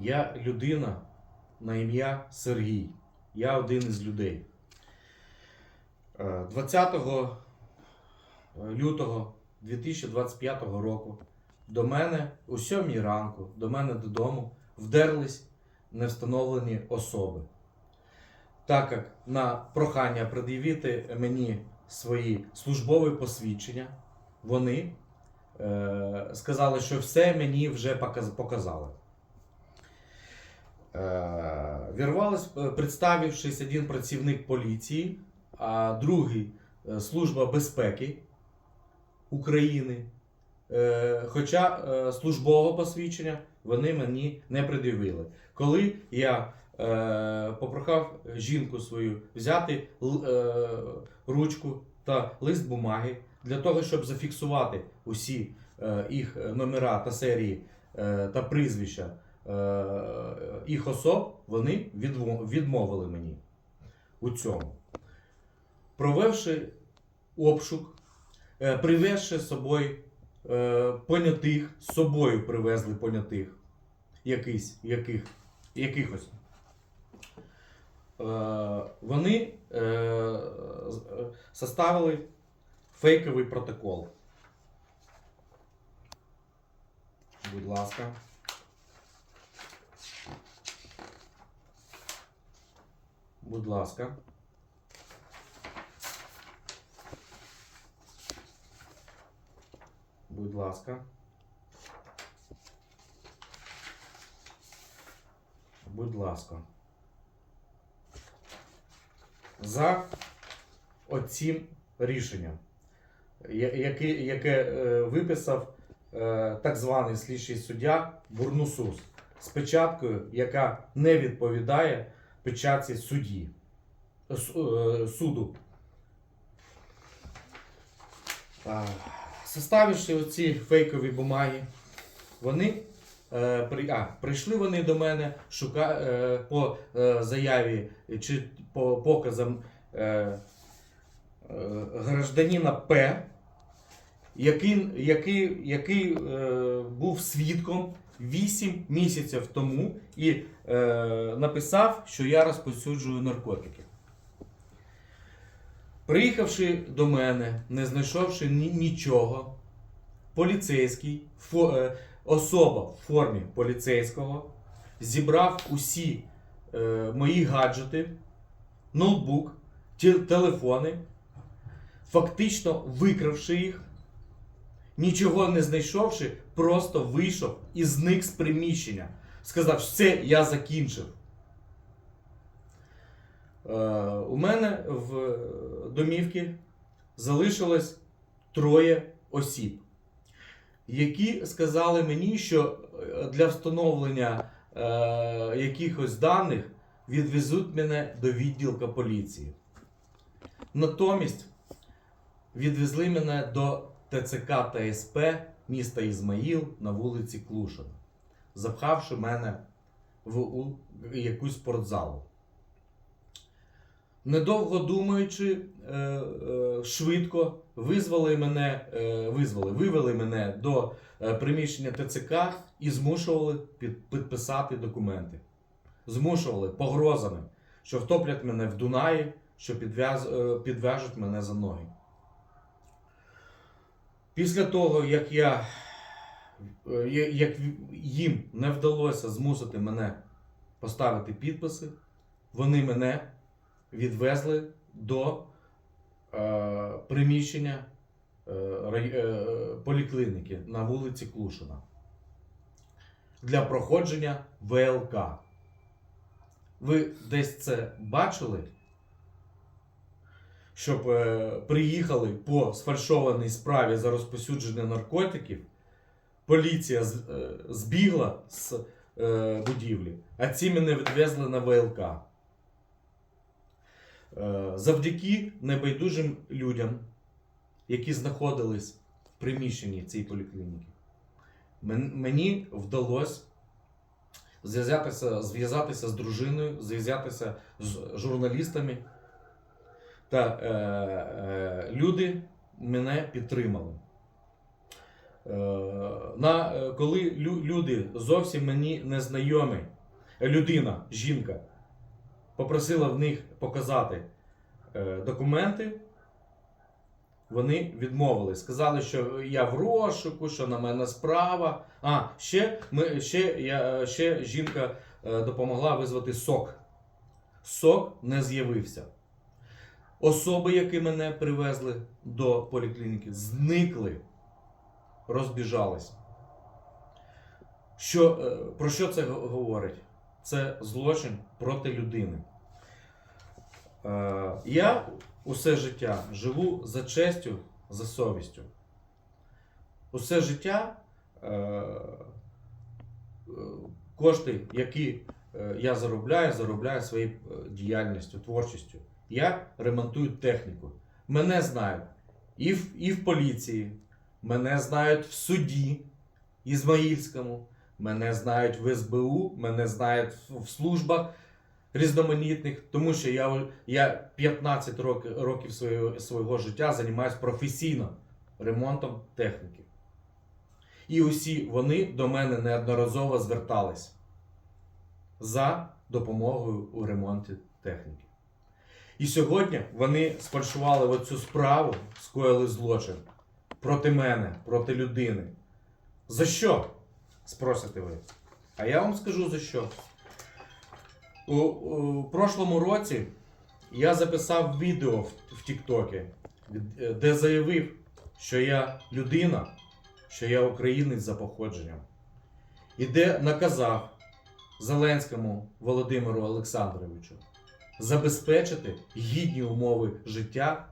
Я людина на ім'я Сергій. Я один із людей. Е, 20 лютого 2025 року до мене о 7 ранку, до мене додому вдерлись невстановлені особи. Так як на прохання пред'явити мені свої службові посвідчення, вони е, сказали, що все мені вже показали. Е, Вірвались, е, представившись один працівник поліції, а другий е, Служба безпеки України. Хоча службового посвідчення вони мені не пред'явили. Коли я попрохав жінку свою взяти ручку та лист бумаги для того, щоб зафіксувати усі їх номера та серії та прізвища їх особ, вони відмовили мені у цьому. Провевши обшук, е, привезши з собою е, понятих, з собою привезли понятих якийсь, яких, якихось. Е, Вони составили фейковий протокол. Будь ласка. Будь ласка. Будь ласка. Будь ласка. За оцім рішенням, яке, яке е, виписав е, так званий слідчий суддя Бурнусус з печаткою, яка не відповідає печатці судді, е, су- суду. Составивши оці фейкові бумаги, вони е, при, а, прийшли вони до мене шука, е, по заяві чи по показам гражданина П, який, який, який був свідком 8 місяців тому і е, написав, що я розповсюджую наркотики. Приїхавши до мене, не знайшовши ні- нічого, поліцейський, фо, е, особа в формі поліцейського, зібрав усі е, мої гаджети, ноутбук, телефони, фактично викравши їх, нічого не знайшовши, просто вийшов і зник з приміщення. Сказав, все, я закінчив. Е, у мене в домівці залишилось троє осіб, які сказали мені, що е, для встановлення е, якихось даних відвезуть мене до відділка поліції. Натомість відвезли мене до ТЦК та СП міста Ізмаїл на вулиці Клушина, запхавши мене в якусь спортзалу. Недовго думаючи, е, е, швидко визвали мене, е, визвали, вивели мене до приміщення ТЦК і змушували підписати документи. Змушували погрозами, що втоплять мене в Дунаї, що підв'яжуть мене за ноги. Після того, як я е, як їм не вдалося змусити мене поставити підписи, вони мене відвезли до е, приміщення е, е, поліклініки на вулиці Клушина для проходження ВЛК. Ви десь це бачили? Щоб е, приїхали по сфальшованій справі за розпосюдження наркотиків, поліція е, збігла з е, будівлі, а ці мене відвезли на ВЛК. Завдяки небайдужим людям, які знаходились в приміщенні цієї поліклініки, мені вдалося зв'язатися, зв'язатися з дружиною, зв'язатися з журналістами. Та е, е, люди мене підтримали. Е, на, е, коли лю- люди зовсім мені незнайомі, е, людина, жінка, попросила в них показати е, документи, вони відмовили. Сказали, що я в розшуку, що на мене справа. А, ще, ми, ще, я, ще жінка е, допомогла визвати сок. Сок не з'явився. Особи, які мене привезли до поліклініки, зникли, розбіжались. Що, е, про що це говорить? Це злочин проти людини. Е, Я усе життя живу за честю, за совістю. Усе життя е, кошти, які я заробляю, заробляю своєю діяльністю, творчістю. Я ремонтую техніку. Мене знають і в, і в поліції, мене знають в суді Ізмаїльському, мене знають в СБУ, мене знають в, службах різноманітних, тому що я, я 15 років, років свого, свого життя займаюся професійно ремонтом техніки. І усі вони до мене неодноразово звертались за допомогою у ремонті техніки. І сьогодні вони сфальшували оцю справу, скоїли злочин проти мене, проти людини. За що? Спросите ви. А я вам скажу за що. У, у прошлому році я записав відео в, в Тіктокі, е, де заявив, що я людина, що я українець за походженням. І де наказав Зеленському Володимиру Олександровичу забезпечити гідні умови життя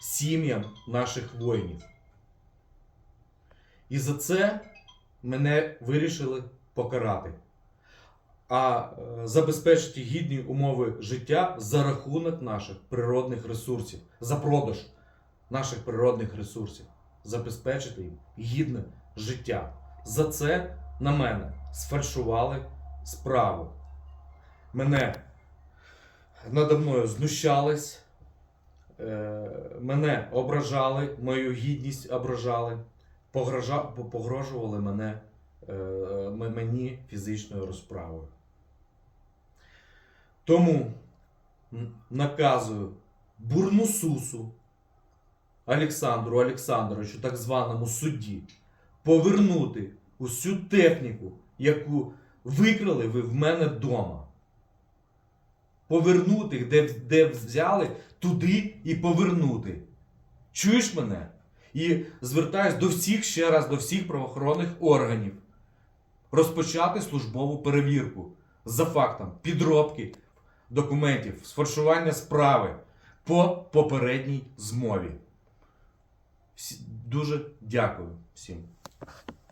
сім'ям наших воїнів. І за це мене вирішили покарати. А е, забезпечити гідні умови життя за рахунок наших природних ресурсів, за продаж наших природних ресурсів, забезпечити їм гідне життя. За це на мене сфальшували справу. Мене надо мною знущались, е, мене ображали, мою гідність ображали, погрожували мене, е, мені фізичною розправою. Тому наказую Бурнусусу Олександру Олександровичу, так званому судді, повернути усю техніку, яку викрали ви в мене вдома. Повернути, де, де взяли, туди і повернути. Чуєш мене? І звертаюсь до всіх ще раз, до всіх правоохоронних органів. Розпочати службову перевірку за фактом підробки документів, сфальшування справи по попередній змові. Дуже дякую всім.